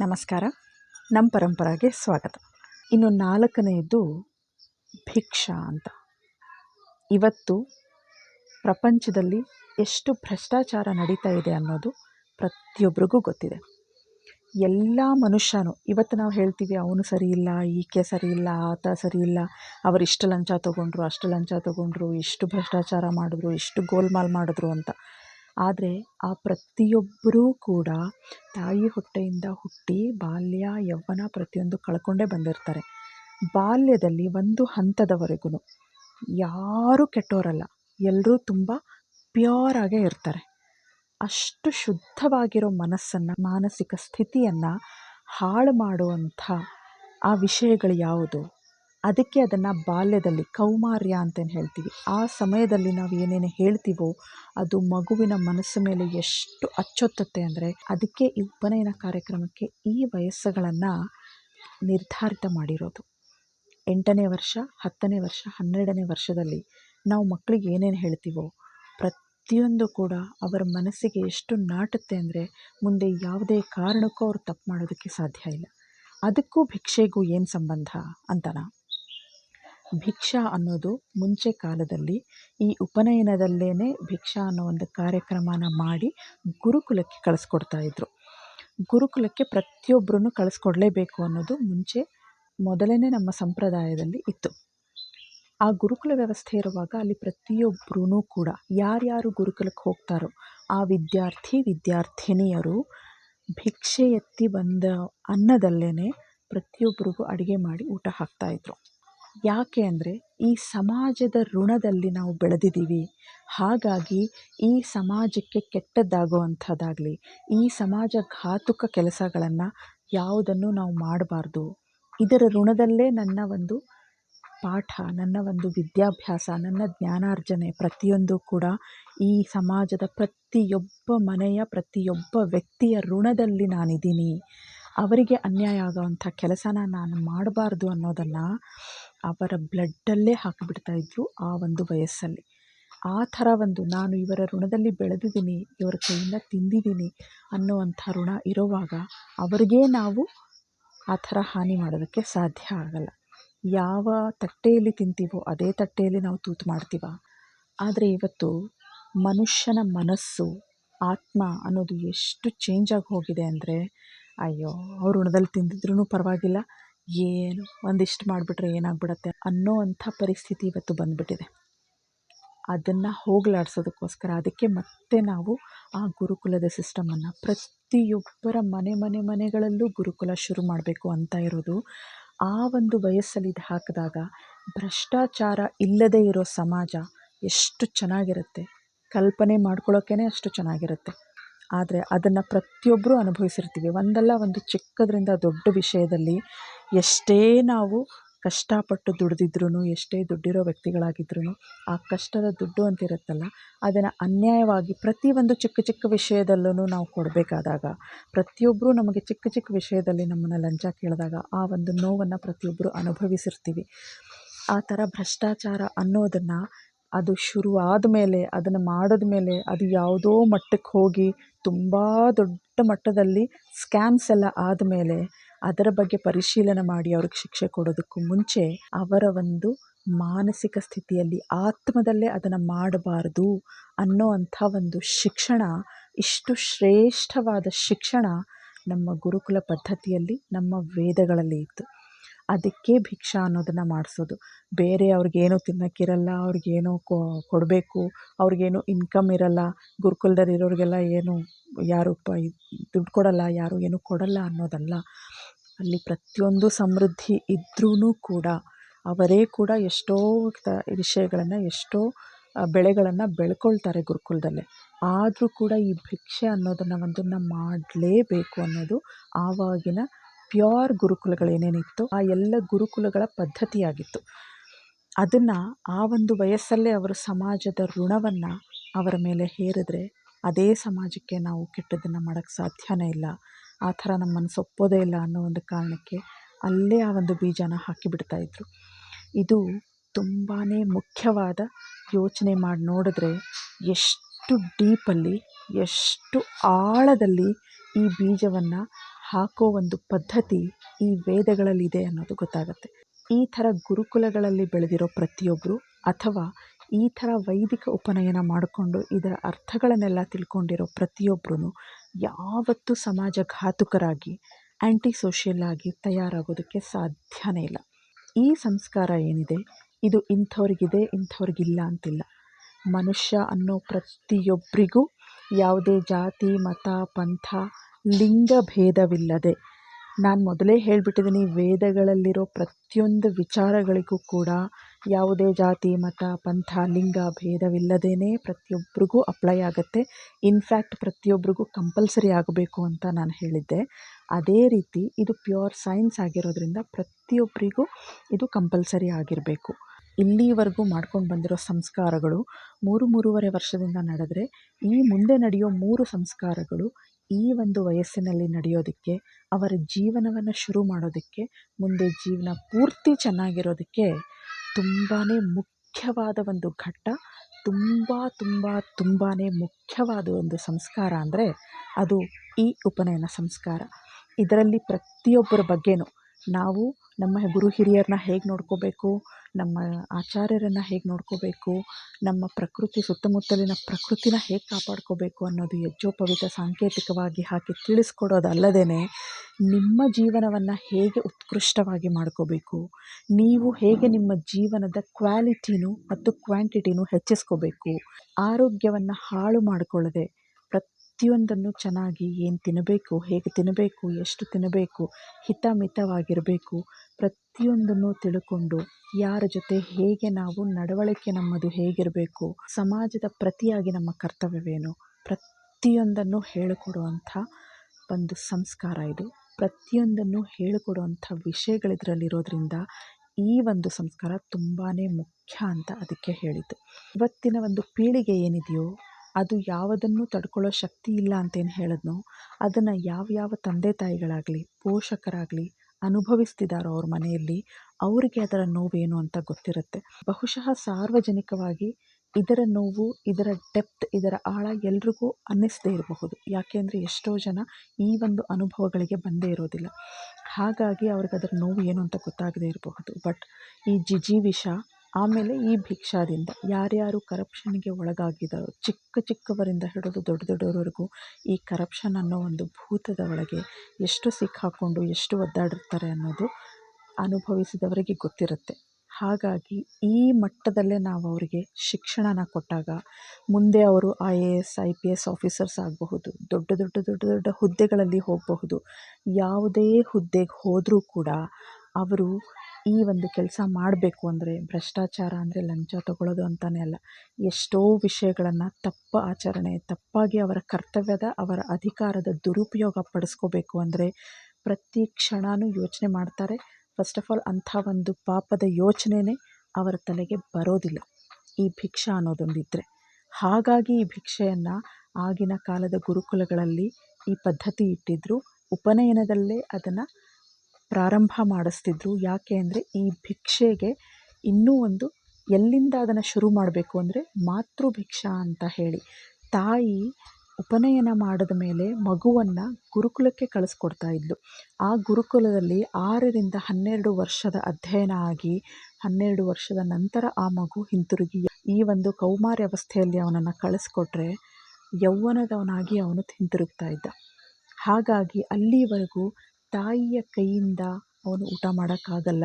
ನಮಸ್ಕಾರ. ನಮ್ಮ ಪರಂಪರೆಗೆ ಸ್ವಾಗತ. ಇನ್ನು ನಾಲ್ಕನೆಯದು ಭಿಕ್ಷಾ ಅಂತ. ಇವತ್ತು ಪ್ರಪಂಚದಲ್ಲಿ ಎಷ್ಟು ಭ್ರಷ್ಟಾಚಾರ ನಡೀತಾ ಇದೆ ಅನ್ನೋದು ಪ್ರತಿಯೊಬ್ಬರಿಗೂ ಗೊತ್ತಿದೆ. ಎಲ್ಲ ಮನುಷ್ಯನೂ, ಇವತ್ತು ನಾವು ಹೇಳ್ತೀವಿ, ಅವನು ಸರಿ ಇಲ್ಲ, ಈಕೆ ಸರಿ ಇಲ್ಲ, ಆತ ಸರಿ ಇಲ್ಲ, ಅವರು ಇಷ್ಟು ಲಂಚ ತೊಗೊಂಡ್ರು, ಅಷ್ಟು ಲಂಚ ತೊಗೊಂಡ್ರು, ಇಷ್ಟು ಭ್ರಷ್ಟಾಚಾರ ಮಾಡಿದ್ರು, ಇಷ್ಟು ಗೋಲ್ಮಾಲ್ ಮಾಡಿದ್ರು ಅಂತ. ಆದರೆ ಆ ಪ್ರತಿಯೊಬ್ಬರೂ ಕೂಡ ತಾಯಿ ಹೊಟ್ಟೆಯಿಂದ ಹುಟ್ಟಿ ಬಾಲ್ಯ ಯೌವನ ಪ್ರತಿಯೊಂದು ಕಳ್ಕೊಂಡೇ ಬಂದಿರ್ತಾರೆ. ಬಾಲ್ಯದಲ್ಲಿ ಒಂದು ಹಂತದವರೆಗೂ ಯಾರೂ ಕೆಟ್ಟವರಲ್ಲ ಎಲ್ಲರೂ ತುಂಬ ಪ್ಯೂರಾಗೇ ಇರ್ತಾರೆ. ಅಷ್ಟು ಶುದ್ಧವಾಗಿರೋ ಮನಸ್ಸನ್ನು, ಮಾನಸಿಕ ಸ್ಥಿತಿಯನ್ನು ಹಾಳು ಮಾಡುವಂಥ ಆ ವಿಷಯಗಳು ಯಾವುದು? ಅದಕ್ಕೆ ಅದನ್ನು ಬಾಲ್ಯದಲ್ಲಿ ಕೌಮಾರ್ಯ ಅಂತೇನು ಹೇಳ್ತೀವಿ. ಆ ಸಮಯದಲ್ಲಿ ನಾವು ಏನೇನು ಹೇಳ್ತೀವೋ ಅದು ಮಗುವಿನ ಮನಸ್ಸು ಮೇಲೆ ಎಷ್ಟು ಅಚ್ಚೊತ್ತುತ್ತೆ ಅಂದರೆ ಅದಕ್ಕೆ ಈ ಉಪನಯನ ಕಾರ್ಯಕ್ರಮಕ್ಕೆ ಈ ವಯಸ್ಸುಗಳನ್ನು ನಿರ್ಧಾರಿತ ಮಾಡಿರೋದು. ಎಂಟನೇ ವರ್ಷ, ಹತ್ತನೇ ವರ್ಷ, ಹನ್ನೆರಡನೇ ವರ್ಷದಲ್ಲಿ ನಾವು ಮಕ್ಕಳಿಗೆ ಏನೇನು ಹೇಳ್ತೀವೋ ಪ್ರತಿಯೊಂದು ಕೂಡ ಅವರ ಮನಸ್ಸಿಗೆ ಎಷ್ಟು ನಾಟುತ್ತೆ ಅಂದರೆ ಮುಂದೆ ಯಾವುದೇ ಕಾರಣಕ್ಕೂ ಅವ್ರು ತಪ್ಪು ಮಾಡೋದಕ್ಕೆ ಸಾಧ್ಯ ಇಲ್ಲ. ಅದಕ್ಕೂ ಭಿಕ್ಷೆಗೂ ಏನು ಸಂಬಂಧ ಅಂತನಾ? ಭಿಕ್ಷಾ ಅನ್ನೋದು ಮುಂಚೆ ಕಾಲದಲ್ಲಿ ಈ ಉಪನಯನದಲ್ಲೇ ಭಿಕ್ಷಾ ಅನ್ನೋ ಒಂದು ಕಾರ್ಯಕ್ರಮನ ಮಾಡಿ ಗುರುಕುಲಕ್ಕೆ ಕಳಿಸ್ಕೊಡ್ತಾ ಇದ್ದರು ಗುರುಕುಲಕ್ಕೆ ಪ್ರತಿಯೊಬ್ಬರನ್ನು ಕಳಿಸ್ಕೊಡ್ಲೇಬೇಕು ಅನ್ನೋದು ಮುಂಚೆ ಮೊದಲೇ ನಮ್ಮ ಸಂಪ್ರದಾಯದಲ್ಲಿ ಇತ್ತು. ಆ ಗುರುಕುಲ ವ್ಯವಸ್ಥೆ ಇರುವಾಗ ಅಲ್ಲಿ ಪ್ರತಿಯೊಬ್ಬರೂ ಕೂಡ ಯಾರ್ಯಾರು ಗುರುಕುಲಕ್ಕೆ ಹೋಗ್ತಾರೋ ಆ ವಿದ್ಯಾರ್ಥಿ, ವಿದ್ಯಾರ್ಥಿನಿಯರು ಭಿಕ್ಷೆ ಎತ್ತಿ ಬಂದ ಅನ್ನದಲ್ಲೇ ಪ್ರತಿಯೊಬ್ಬರಿಗೂ ಅಡುಗೆ ಮಾಡಿ ಊಟ ಹಾಕ್ತಾಯಿದ್ರು ಯಾಕೆ ಅಂದರೆ ಈ ಸಮಾಜದ ಋಣದಲ್ಲಿ ನಾವು ಬೆಳೆದಿದ್ದೀವಿ. ಹಾಗಾಗಿ ಈ ಸಮಾಜಕ್ಕೆ ಕೆಟ್ಟದ್ದಾಗುವಂಥದ್ದಾಗಲಿ, ಈ ಸಮಾಜ ಘಾತುಕ ಕೆಲಸಗಳನ್ನು ಯಾವುದನ್ನು ನಾವು ಮಾಡಬಾರ್ದು. ಇದರ ಋಣದಲ್ಲೇ ನನ್ನ ಒಂದು ಪಾಠ, ನನ್ನ ಒಂದು ವಿದ್ಯಾಭ್ಯಾಸ, ನನ್ನ ಜ್ಞಾನಾರ್ಜನೆ ಪ್ರತಿಯೊಂದು ಕೂಡ ಈ ಸಮಾಜದ ಪ್ರತಿಯೊಬ್ಬ ಮನೆಯ ಪ್ರತಿಯೊಬ್ಬ ವ್ಯಕ್ತಿಯ ಋಣದಲ್ಲಿ ನಾನಿದ್ದೀನಿ. ಅವರಿಗೆ ಅನ್ಯಾಯ ಆಗೋವಂಥ ಕೆಲಸನ ನಾನು ಮಾಡಬಾರ್ದು ಅನ್ನೋದನ್ನು ಅವರ ಬ್ಲಡ್ಡಲ್ಲೇ ಹಾಕಿಬಿಡ್ತಾ ಇದ್ದರು ಆ ಒಂದು ವಯಸ್ಸಲ್ಲಿ. ಆ ಥರ ಒಂದು ನಾನು ಇವರ ಋಣದಲ್ಲಿ ಬೆಳೆದಿದ್ದೀನಿ, ಇವರ ಕೈಯಿಂದ ತಿಂದಿದ್ದೀನಿ ಅನ್ನುವಂಥ ಋಣ ಇರುವಾಗ ಅವರಿಗೆ ನಾವು ಆ ಥರ ಹಾನಿ ಮಾಡೋದಕ್ಕೆ ಸಾಧ್ಯ ಆಗಲ್ಲ. ಯಾವ ತಟ್ಟೆಯಲ್ಲಿ ತಿಂತೀವೋ ಅದೇ ತಟ್ಟೆಯಲ್ಲಿ ನಾವು ತೂತು ಮಾಡ್ತೀವ. ಆದರೆ ಇವತ್ತು ಮನುಷ್ಯನ ಮನಸ್ಸು, ಆತ್ಮ ಅನ್ನೋದು ಎಷ್ಟು ಚೇಂಜ್ ಆಗಿ ಹೋಗಿದೆ ಅಂದರೆ, ಅಯ್ಯೋ, ಅವ್ರ ಋಣದಲ್ಲಿ ತಿಂದಿದ್ರೂ ಪರವಾಗಿಲ್ಲ. ಏನು? ಒಂದಿಷ್ಟು ಮಾಡಿಬಿಟ್ರೆ ಏನಾಗ್ಬಿಡತ್ತೆ ಅನ್ನೋ ಅಂಥ ಪರಿಸ್ಥಿತಿ ಇವತ್ತು ಬಂದುಬಿಟ್ಟಿದೆ. ಅದನ್ನು ಹೋಗಲಾಡ್ಸೋದಕ್ಕೋಸ್ಕರ ಅದಕ್ಕೆ ಮತ್ತೆ ನಾವು ಆ ಗುರುಕುಲದ ಸಿಸ್ಟಮನ್ನು ಪ್ರತಿಯೊಬ್ಬರ ಮನೆ ಮನೆ, ಮನೆಗಳಲ್ಲೂ ಗುರುಕುಲ ಶುರು ಮಾಡಬೇಕು ಅಂತ ಇರೋದು ಆ ಒಂದು ವಯಸ್ಸಲ್ಲಿ ಇದು ಹಾಕಿದಾಗ ಭ್ರಷ್ಟಾಚಾರ ಇಲ್ಲದೇ ಇರೋ ಸಮಾಜ ಎಷ್ಟು ಚೆನ್ನಾಗಿರುತ್ತೆ. ಕಲ್ಪನೆ ಮಾಡ್ಕೊಳ್ಳೋಕ್ಕೇ ಅಷ್ಟು ಚೆನ್ನಾಗಿರುತ್ತೆ. ಆದರೆ ಅದನ್ನು ಪ್ರತಿಯೊಬ್ಬರೂ ಅನುಭವಿಸಿರ್ತೀವಿ. ಒಂದಲ್ಲ ಒಂದು ಚಿಕ್ಕದರಿಂದ ದೊಡ್ಡ ವಿಷಯದಲ್ಲಿ ಎಷ್ಟೇ ನಾವು ಕಷ್ಟಪಟ್ಟು ದುಡಿದಿದ್ರೂ ಎಷ್ಟೇ ದುಡ್ಡಿರೋ ವ್ಯಕ್ತಿಗಳಾಗಿದ್ರೂ ಆ ಕಷ್ಟದ ದುಡ್ಡು ಅಂತಿರುತ್ತಲ್ಲ, ಅದನ್ನು ಅನ್ಯಾಯವಾಗಿ ಪ್ರತಿಯೊಂದು ಚಿಕ್ಕ ಚಿಕ್ಕ ವಿಷಯದಲ್ಲೂ ನಾವು ಕೊಡಬೇಕಾದಾಗ ಪ್ರತಿಯೊಬ್ಬರೂ ನಮಗೆ ಚಿಕ್ಕ ಚಿಕ್ಕ ವಿಷಯದಲ್ಲಿ ನಮ್ಮನ್ನು ಲಂಚ ಕೇಳಿದಾಗ ಆ ಒಂದು ನೋವನ್ನು ಪ್ರತಿಯೊಬ್ಬರು ಅನುಭವಿಸಿರ್ತೀವಿ. ಆ ಥರ ಭ್ರಷ್ಟಾಚಾರ ಅನ್ನೋದನ್ನು ಅದು ಶುರು ಆದಮೇಲೆ ಅದನ್ನು ಮಾಡಿದ ಮೇಲೆ, ಅದು ಯಾವುದೋ ಮಟ್ಟಕ್ಕೆ ಹೋಗಿ ತುಂಬ ದೊಡ್ಡ ಮಟ್ಟದಲ್ಲಿ ಸ್ಕ್ಯಾಮ್ಸ್ ಎಲ್ಲ ಆದಮೇಲೆ ಅದರ ಬಗ್ಗೆ ಪರಿಶೀಲನೆ ಮಾಡಿ ಅವ್ರಿಗೆ ಶಿಕ್ಷೆ ಕೊಡೋದಕ್ಕೂ ಮುಂಚೆ ಅವರ ಒಂದು ಮಾನಸಿಕ ಸ್ಥಿತಿಯಲ್ಲಿ ಆತ್ಮದಲ್ಲೇ ಅದನ್ನು ಮಾಡಬಾರ್ದು ಅನ್ನೋ ಅಂಥ ಒಂದು ಶಿಕ್ಷಣ, ಇಷ್ಟು ಶ್ರೇಷ್ಠವಾದ ಶಿಕ್ಷಣ ನಮ್ಮ ಗುರುಕುಲ ಪದ್ಧತಿಯಲ್ಲಿ ನಮ್ಮ ವೇದಗಳಲ್ಲಿ ಇತ್ತು. ಅದಕ್ಕೆ ಭಿಕ್ಷಾ ಅನ್ನೋದನ್ನು ಮಾಡಿಸೋದು. ಬೇರೆ ಅವ್ರಿಗೇನು ತಿನ್ನೋಕ್ಕಿರಲ್ಲ, ಅವ್ರಿಗೇನು ಕೊಡಬೇಕು, ಅವ್ರಿಗೇನು ಇನ್ಕಮ್ ಇರಲ್ಲ, ಗುರುಕುಲ್ದಲ್ಲಿ ಇರೋರಿಗೆಲ್ಲ ಏನು, ಯಾರು ಪ ದುಡ್ಡು ಕೊಡಲ್ಲ, ಯಾರು ಏನು ಕೊಡಲ್ಲ ಅನ್ನೋದಲ್ಲ. ಅಲ್ಲಿ ಪ್ರತಿಯೊಂದು ಸಮೃದ್ಧಿ ಇದ್ರೂ ಕೂಡ ಅವರೇ ಕೂಡ ಎಷ್ಟೋ ವಿಷಯಗಳನ್ನು, ಎಷ್ಟೋ ಬೆಳೆಗಳನ್ನು ಬೆಳ್ಕೊಳ್ತಾರೆ ಗುರುಕುಲದಲ್ಲೇ. ಆದರೂ ಕೂಡ ಈ ಭಿಕ್ಷೆ ಅನ್ನೋದನ್ನು ಒಂದನ್ನು ಮಾಡಲೇಬೇಕು ಅನ್ನೋದು ಆವಾಗಿನ ಪ್ಯೂರ್ ಗುರುಕುಲಗಳು ಏನೇನಿತ್ತು ಆ ಎಲ್ಲ ಗುರುಕುಲಗಳ ಪದ್ಧತಿಯಾಗಿತ್ತು. ಅದನ್ನು ಆ ಒಂದು ವಯಸ್ಸಲ್ಲೇ ಅವರು ಸಮಾಜದ ಋಣವನ್ನು ಅವರ ಮೇಲೆ ಹೇರಿದ್ರೆ ಅದೇ ಸಮಾಜಕ್ಕೆ ನಾವು ಕೆಟ್ಟದನ್ನು ಮಾಡೋಕ್ಕೆ ಸಾಧ್ಯನೇ ಇಲ್ಲ. ಆ ಥರ ನಮ್ಮ ಮನಸ್ಸು ಇಲ್ಲ ಅನ್ನೋ ಒಂದು ಕಾರಣಕ್ಕೆ ಅಲ್ಲೇ ಆ ಒಂದು ಬೀಜನ ಹಾಕಿಬಿಡ್ತಾಯಿದ್ರು ಇದು ತುಂಬಾ ಮುಖ್ಯವಾದ ಯೋಚನೆ ಮಾಡಿ ನೋಡಿದ್ರೆ ಎಷ್ಟು ಡೀಪಲ್ಲಿ, ಎಷ್ಟು ಆಳದಲ್ಲಿ ಈ ಬೀಜವನ್ನು ಹಾಕೋ ಒಂದು ಪದ್ಧತಿ ಈ ವೇದಗಳಲ್ಲಿದೆ ಅನ್ನೋದು ಗೊತ್ತಾಗುತ್ತೆ. ಈ ಥರ ಗುರುಕುಲಗಳಲ್ಲಿ ಬೆಳೆದಿರೋ ಪ್ರತಿಯೊಬ್ಬರು ಅಥವಾ ಈ ಥರ ವೈದಿಕ ಉಪನಯನ ಮಾಡಿಕೊಂಡು ಇದರ ಅರ್ಥಗಳನ್ನೆಲ್ಲ ತಿಳ್ಕೊಂಡಿರೋ ಪ್ರತಿಯೊಬ್ಬರೂ ಯಾವತ್ತೂ ಸಮಾಜಘಾತುಕರಾಗಿ ಆ್ಯಂಟಿ ಸೋಷಿಯಲ್ ಆಗಿ ತಯಾರಾಗೋದಕ್ಕೆ ಸಾಧ್ಯನೇ ಇಲ್ಲ. ಈ ಸಂಸ್ಕಾರ ಏನಿದೆ? ಇದು ಇಂಥವ್ರಿಗಿದೆ, ಇಂಥವ್ರಿಗಿಲ್ಲ ಅಂತಿಲ್ಲ. ಮನುಷ್ಯ ಅನ್ನೋ ಪ್ರತಿಯೊಬ್ಬರಿಗೂ ಯಾವುದೇ ಜಾತಿ, ಮತ, ಪಂಥ ಲಿಂಗ ಭೇದವಿಲ್ಲದೆ ನಾನು ಮೊದಲೇ ಹೇಳಿಬಿಟ್ಟಿದ್ದೀನಿ ವೇದಗಳಲ್ಲಿರೋ ಪ್ರತಿಯೊಂದು ವಿಚಾರಗಳಿಗೂ ಕೂಡ ಯಾವುದೇ ಜಾತಿ, ಮತ, ಪಂಥ, ಲಿಂಗ ಭೇದವಿಲ್ಲದೇ ಪ್ರತಿಯೊಬ್ಬರಿಗೂ ಅಪ್ಲೈ ಆಗುತ್ತೆ. ಇನ್ಫ್ಯಾಕ್ಟ್ ಪ್ರತಿಯೊಬ್ಬರಿಗೂ ಕಂಪಲ್ಸರಿ ಆಗಬೇಕು ಅಂತ ನಾನು ಹೇಳಿದ್ದೆ. ಅದೇ ರೀತಿ ಇದು ಪ್ಯೂರ್ ಸೈನ್ಸ್ ಆಗಿರೋದ್ರಿಂದ ಪ್ರತಿಯೊಬ್ಬರಿಗೂ ಇದು ಕಂಪಲ್ಸರಿ ಆಗಿರಬೇಕು. ಇಲ್ಲಿವರೆಗೂ ಮಾಡ್ಕೊಂಡು ಬಂದಿರೋ ಸಂಸ್ಕಾರಗಳು, ಮೂರು ಮೂರುವರೆ ವರ್ಷದಿಂದ ನಡೆದರೆ ಈ ಮುಂದೆ ನಡೆಯೋ ಮೂರು ಸಂಸ್ಕಾರಗಳು ಈ ಒಂದು ವಯಸ್ಸಿನಲ್ಲಿ ನಡೆಯೋದಕ್ಕೆ, ಅವರ ಜೀವನವನ್ನು ಶುರು ಮಾಡೋದಕ್ಕೆ, ಮುಂದೆ ಜೀವನ ಪೂರ್ತಿ ಚೆನ್ನಾಗಿರೋದಕ್ಕೆ ತುಂಬಾ ಮುಖ್ಯವಾದ ಒಂದು ಘಟ್ಟ, ತುಂಬ ತುಂಬ ತುಂಬಾ ಮುಖ್ಯವಾದ ಒಂದು ಸಂಸ್ಕಾರ ಅಂದರೆ ಅದು ಈ ಉಪನಯನ ಸಂಸ್ಕಾರ. ಇದರಲ್ಲಿ ಪ್ರತಿಯೊಬ್ಬರ ಬಗ್ಗೆನೂ ನಾವು ನಮ್ಮ ಗುರು ಹಿರಿಯರನ್ನ ಹೇಗೆ ನೋಡ್ಕೋಬೇಕು, ನಮ್ಮ ಆಚಾರ್ಯರನ್ನು ಹೇಗೆ ನೋಡ್ಕೋಬೇಕು, ನಮ್ಮ ಪ್ರಕೃತಿ ಸುತ್ತಮುತ್ತಲಿನ ಪ್ರಕೃತಿನ ಹೇಗೆ ಕಾಪಾಡ್ಕೋಬೇಕು ಅನ್ನೋದು ಯಜ್ಜೋಪವೀತ ಸಾಂಕೇತಿಕವಾಗಿ ಹಾಕಿ ತಿಳಿಸ್ಕೊಡೋದಲ್ಲದೇ ನಿಮ್ಮ ಜೀವನವನ್ನು ಹೇಗೆ ಉತ್ಕೃಷ್ಟವಾಗಿ ಮಾಡ್ಕೋಬೇಕು, ನೀವು ಹೇಗೆ ನಿಮ್ಮ ಜೀವನದ ಕ್ವಾಲಿಟಿನೂ ಮತ್ತು ಕ್ವಾಂಟಿಟಿನೂ ಹೆಚ್ಚಿಸ್ಕೋಬೇಕು, ಆರೋಗ್ಯವನ್ನು ಹಾಳು ಮಾಡಿಕೊಳ್ಳದೆ ಪ್ರತಿಯೊಂದನ್ನು ಚೆನ್ನಾಗಿ ಏನು ತಿನ್ನಬೇಕು ಹೇಗೆ ತಿನ್ನಬೇಕು ಎಷ್ಟು ತಿನ್ನಬೇಕು ಹಿತಮಿತವಾಗಿರಬೇಕು, ಪ್ರತಿಯೊಂದನ್ನು ತಿಳ್ಕೊಂಡು ಯಾರ ಜೊತೆ ಹೇಗೆ ನಾವು ನಡವಳಿಕೆ ನಮ್ಮದು ಹೇಗಿರಬೇಕು, ಸಮಾಜದ ಪ್ರತಿಯಾಗಿ ನಮ್ಮ ಕರ್ತವ್ಯವೇನು, ಪ್ರತಿಯೊಂದನ್ನು ಹೇಳಿಕೊಡುವಂಥ ಒಂದು ಸಂಸ್ಕಾರ ಇದು. ಪ್ರತಿಯೊಂದನ್ನು ಹೇಳಿಕೊಡುವಂಥ ವಿಷಯಗಳು ಇದರಲ್ಲಿರೋದ್ರಿಂದ ಈ ಒಂದು ಸಂಸ್ಕಾರ ತುಂಬಾ ಮುಖ್ಯ ಅಂತ ಅದಕ್ಕೆ ಹೇಳಿದ್ದು. ಇವತ್ತಿನ ಒಂದು ಪೀಳಿಗೆ ಏನಿದೆಯೋ ಅದು ಯಾವುದನ್ನು ತಡ್ಕೊಳ್ಳೋ ಶಕ್ತಿ ಇಲ್ಲ ಅಂತೇನು ಹೇಳಿದ್ನೋ, ಅದನ್ನು ಯಾವ ಯಾವ ತಂದೆ ತಾಯಿಗಳಾಗಲಿ, ಪೋಷಕರಾಗಲಿ ಅನುಭವಿಸ್ತಿದ್ದಾರೋ ಅವ್ರ ಮನೆಯಲ್ಲಿ ಅವರಿಗೆ ಅದರ ನೋವೇನು ಅಂತ ಗೊತ್ತಿರುತ್ತೆ. ಬಹುಶಃ ಸಾರ್ವಜನಿಕವಾಗಿ ಇದರ ನೋವು, ಇದರ ಡೆಪ್ತ್, ಇದರ ಆಳ ಎಲ್ರಿಗೂ ಅನ್ನಿಸದೇ ಇರಬಹುದು. ಯಾಕೆಂದರೆ ಎಷ್ಟೋ ಜನ ಈ ಒಂದು ಅನುಭವಗಳಿಗೆ ಬಂದೇ ಇರೋದಿಲ್ಲ. ಹಾಗಾಗಿ ಅವ್ರಿಗೆ ಅದರ ನೋವು ಏನು ಅಂತ ಗೊತ್ತಾಗದೇ ಇರಬಹುದು. ಬಟ್ ಈ ಜಿಜಿವಿಷ ಆಮೇಲೆ ಈ ಭಿಕ್ಷಾದಿಂದ ಯಾರ್ಯಾರು ಕರಪ್ಷನ್ಗೆ ಒಳಗಾಗಿದ್ದಾರೋ, ಚಿಕ್ಕ ಚಿಕ್ಕವರಿಂದ ಹಿಡಿದು ದೊಡ್ಡ ದೊಡ್ಡವರವರೆಗೂ ಈ ಕರಪ್ಷನ್ ಅನ್ನೋ ಒಂದು ಭೂತದ ಒಳಗೆ ಎಷ್ಟು ಸಿಕ್ಕಾಕ್ಕೊಂಡು ಎಷ್ಟು ಒದ್ದಾಡಿರ್ತಾರೆ ಅನ್ನೋದು ಅನುಭವಿಸಿದವರಿಗೆ ಗೊತ್ತಿರುತ್ತೆ. ಹಾಗಾಗಿ ಈ ಮಟ್ಟದಲ್ಲೇ ನಾವು ಅವರಿಗೆ ಶಿಕ್ಷಣನ ಕೊಟ್ಟಾಗ ಮುಂದೆ ಅವರು I A S, I P S officers ಆಗಬಹುದು, ದೊಡ್ಡ ದೊಡ್ಡ ದೊಡ್ಡ ದೊಡ್ಡ ಹುದ್ದೆಗಳಲ್ಲಿ ಹೋಗಬಹುದು, ಯಾವುದೇ ಹುದ್ದೆಗೆ ಹೋದರೂ ಕೂಡ ಅವರು ಈ ಒಂದು ಕೆಲಸ ಮಾಡಬೇಕು ಅಂದರೆ, ಭ್ರಷ್ಟಾಚಾರ ಅಂದರೆ ಲಂಚ ತಗೊಳ್ಳೋದು ಅಂತಲೇ ಅಲ್ಲ. ಎಷ್ಟೋ ವಿಷಯಗಳನ್ನು ತಪ್ಪು ಆಚರಣೆ, ತಪ್ಪಾಗಿ ಅವರ ಕರ್ತವ್ಯದ, ಅವರ ಅಧಿಕಾರದ ದುರುಪಯೋಗ ಪಡಿಸ್ಕೋಬೇಕು ಅಂದರೆ ಪ್ರತಿ ಕ್ಷಣವೂ ಯೋಚನೆ ಮಾಡ್ತಾರೆ. ಫಸ್ಟ್ ಆಫ್ ಆಲ್ ಅಂಥ ಒಂದು ಪಾಪದ ಯೋಚನೆನೇ ಅವರ ತಲೆಗೆ ಬರೋದಿಲ್ಲ. ಈ ಭಿಕ್ಷಾ ಅನ್ನೋದೊಂದಿದ್ದರೆ ಹಾಗಾಗಿ ಈ ಭಿಕ್ಷೆಯನ್ನು ಆಗಿನ ಕಾಲದ ಗುರುಕುಲಗಳಲ್ಲಿ ಈ ಪದ್ಧತಿ ಇಟ್ಟಿದ್ದರು ಉಪನಯನದಲ್ಲೇ ಅದನ್ನು ಪ್ರಾರಂಭ ಮಾಡಿಸ್ತಿದ್ರು. ಯಾಕೆ ಅಂದರೆ ಈ ಭಿಕ್ಷೆಗೆ ಇನ್ನೂ ಒಂದು ಎಲ್ಲಿಂದ ಅದನ್ನು ಶುರು ಮಾಡಬೇಕು ಅಂದರೆ ಮಾತೃ ಭಿಕ್ಷಾ ಅಂತ ಹೇಳಿ. ತಾಯಿ ಉಪನಯನ ಮಾಡಿದ ಮೇಲೆ ಮಗುವನ್ನು ಗುರುಕುಲಕ್ಕೆ ಕಳಿಸ್ಕೊಡ್ತಾ ಇದ್ಲು. ಆ ಗುರುಕುಲದಲ್ಲಿ ಆರರಿಂದ ಹನ್ನೆರಡು ವರ್ಷದ ಅಧ್ಯಯನ ಆಗಿ ಹನ್ನೆರಡು ವರ್ಷದ ನಂತರ ಆ ಮಗು ಹಿಂತಿರುಗಿ ಈ ಒಂದು ಕೌಮಾರ್ಯವಸ್ಥೆಯಲ್ಲಿ ಅವನನ್ನು ಕಳಿಸ್ಕೊಟ್ರೆ ಯೌವನದವನಾಗಿ ಅವನು ಹಿಂತಿರುಗ್ತಾ ಇದ್ದ. ಹಾಗಾಗಿ ಅಲ್ಲಿವರೆಗೂ ತಾಯಿಯ ಕೈಯಿಂದ ಅವನು ಊಟ ಮಾಡೋಕ್ಕಾಗಲ್ಲ.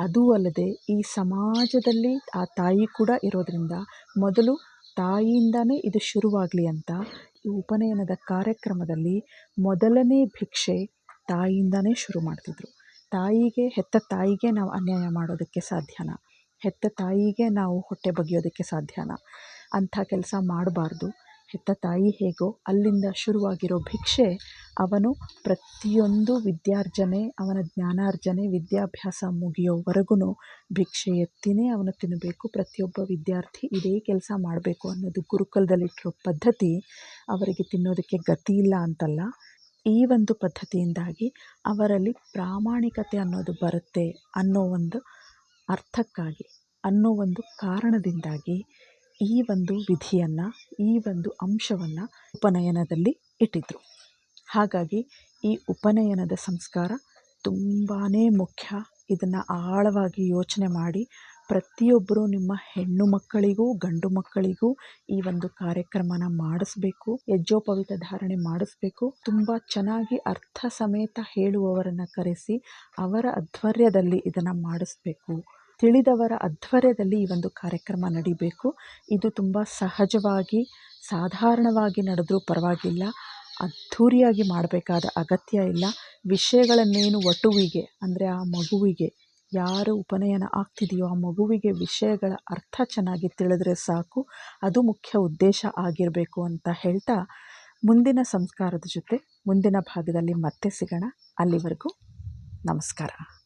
ಅದೂ ಅಲ್ಲದೆ ಈ ಸಮಾಜದಲ್ಲಿ ಆ ತಾಯಿ ಕೂಡ ಇರೋದರಿಂದ ಮೊದಲು ತಾಯಿಯಿಂದನೇ ಇದು ಶುರುವಾಗಲಿ ಅಂತ ಈ ಉಪನಯನದ ಕಾರ್ಯಕ್ರಮದಲ್ಲಿ ಮೊದಲನೇ ಭಿಕ್ಷೆ ತಾಯಿಯಿಂದನೇ ಶುರು ಮಾಡ್ತಿದ್ರು. ತಾಯಿಗೆ, ಹೆತ್ತ ತಾಯಿಗೆ ನಾವು ಅನ್ಯಾಯ ಮಾಡೋದಕ್ಕೆ ಸಾಧ್ಯನ? ಹೆತ್ತ ತಾಯಿಗೆ ನಾವು ಹೊಟ್ಟೆ ಬಗೆಯೋದಕ್ಕೆ ಸಾಧ್ಯನ? ಅಂಥ ಕೆಲಸ ಮಾಡಬಾರ್ದು. ಹೆತ್ತ ತಾಯಿ ಹೇಗೋ ಅಲ್ಲಿಂದ ಶುರುವಾಗಿರೋ ಭಿಕ್ಷೆ, ಅವನು ಪ್ರತಿಯೊಂದು ವಿದ್ಯಾರ್ಜನೆ, ಅವನ ಜ್ಞಾನಾರ್ಜನೆ, ವಿದ್ಯಾಭ್ಯಾಸ ಮುಗಿಯೋವರೆಗೂ ಭಿಕ್ಷೆ ಎತ್ತಿನೇ ಅವನು ತಿನ್ನಬೇಕು. ಪ್ರತಿಯೊಬ್ಬ ವಿದ್ಯಾರ್ಥಿ ಇದೇ ಕೆಲಸ ಮಾಡಬೇಕು ಅನ್ನೋದು ಗುರುಕುಲದಲ್ಲಿಟ್ಟಿರೋ ಪದ್ಧತಿ ಅವರಿಗೆ ತಿನ್ನೋದಕ್ಕೆ ಗತಿ ಇಲ್ಲ ಅಂತಲ್ಲ. ಈ ಒಂದು ಪದ್ಧತಿಯಿಂದಾಗಿ ಅವರಲ್ಲಿ ಪ್ರಾಮಾಣಿಕತೆ ಅನ್ನೋದು ಬರುತ್ತೆ ಅನ್ನೋ ಒಂದು ಅರ್ಥಕ್ಕಾಗಿ ಅನ್ನೋ ಒಂದು ಕಾರಣದಿಂದಾಗಿ ಈ ಒಂದು ವಿಧಿಯನ್ನು, ಈ ಒಂದು ಅಂಶವನ್ನು ಉಪನಯನದಲ್ಲಿ ಇಟ್ಟಿದ್ದರು ಹಾಗಾಗಿ ಈ ಉಪನಯನದ ಸಂಸ್ಕಾರ ತುಂಬಾ ಮುಖ್ಯ. ಇದನ್ನು ಆಳವಾಗಿ ಯೋಚನೆ ಮಾಡಿ ಪ್ರತಿಯೊಬ್ಬರು ನಿಮ್ಮ ಹೆಣ್ಣು ಮಕ್ಕಳಿಗೂ, ಗಂಡು ಮಕ್ಕಳಿಗೂ ಈ ಒಂದು ಕಾರ್ಯಕ್ರಮನ ಮಾಡಿಸ್ಬೇಕು ಯಜ್ಜೋಪವಿತ ಧಾರಣೆ ಮಾಡಿಸ್ಬೇಕು. ತುಂಬ ಚೆನ್ನಾಗಿ ಅರ್ಥ ಸಮೇತ ಹೇಳುವವರನ್ನು ಕರೆಸಿ ಅವರ ಅಧ್ವರ್ಯದಲ್ಲಿ ಇದನ್ನು ಮಾಡಿಸ್ಬೇಕು. ತಿಳಿದವರ ಅಧ್ವರ್ಯದಲ್ಲಿ ಈ ಒಂದು ಕಾರ್ಯಕ್ರಮ ನಡಿಬೇಕು. ಇದು ತುಂಬ ಸಹಜವಾಗಿ, ಸಾಧಾರಣವಾಗಿ ನಡೆದ್ರೂ ಪರವಾಗಿಲ್ಲ. ಅದ್ಧೂರಿಯಾಗಿ ಮಾಡಬೇಕಾದ ಅಗತ್ಯ ಇಲ್ಲ. ವಿಷಯಗಳನ್ನೇನು ವಟುವಿಗೆ ಅಂದರೆ ಆ ಮಗುವಿಗೆ, ಯಾರು ಉಪನಯನ ಆಗ್ತಿದೆಯೋ ಆ ಮಗುವಿಗೆ ವಿಷಯಗಳ ಅರ್ಥ ಚೆನ್ನಾಗಿ ತಿಳಿದ್ರೆ ಸಾಕು. ಅದು ಮುಖ್ಯ ಉದ್ದೇಶ ಆಗಿರಬೇಕು ಅಂತ ಹೇಳ್ತಾ ಮುಂದಿನ ಸಂಸ್ಕಾರದ ಜೊತೆ, ಮುಂದಿನ ಭಾಗದಲ್ಲಿ ಮತ್ತೆ ಸಿಗೋಣ. ಅಲ್ಲಿವರೆಗೂ ನಮಸ್ಕಾರ.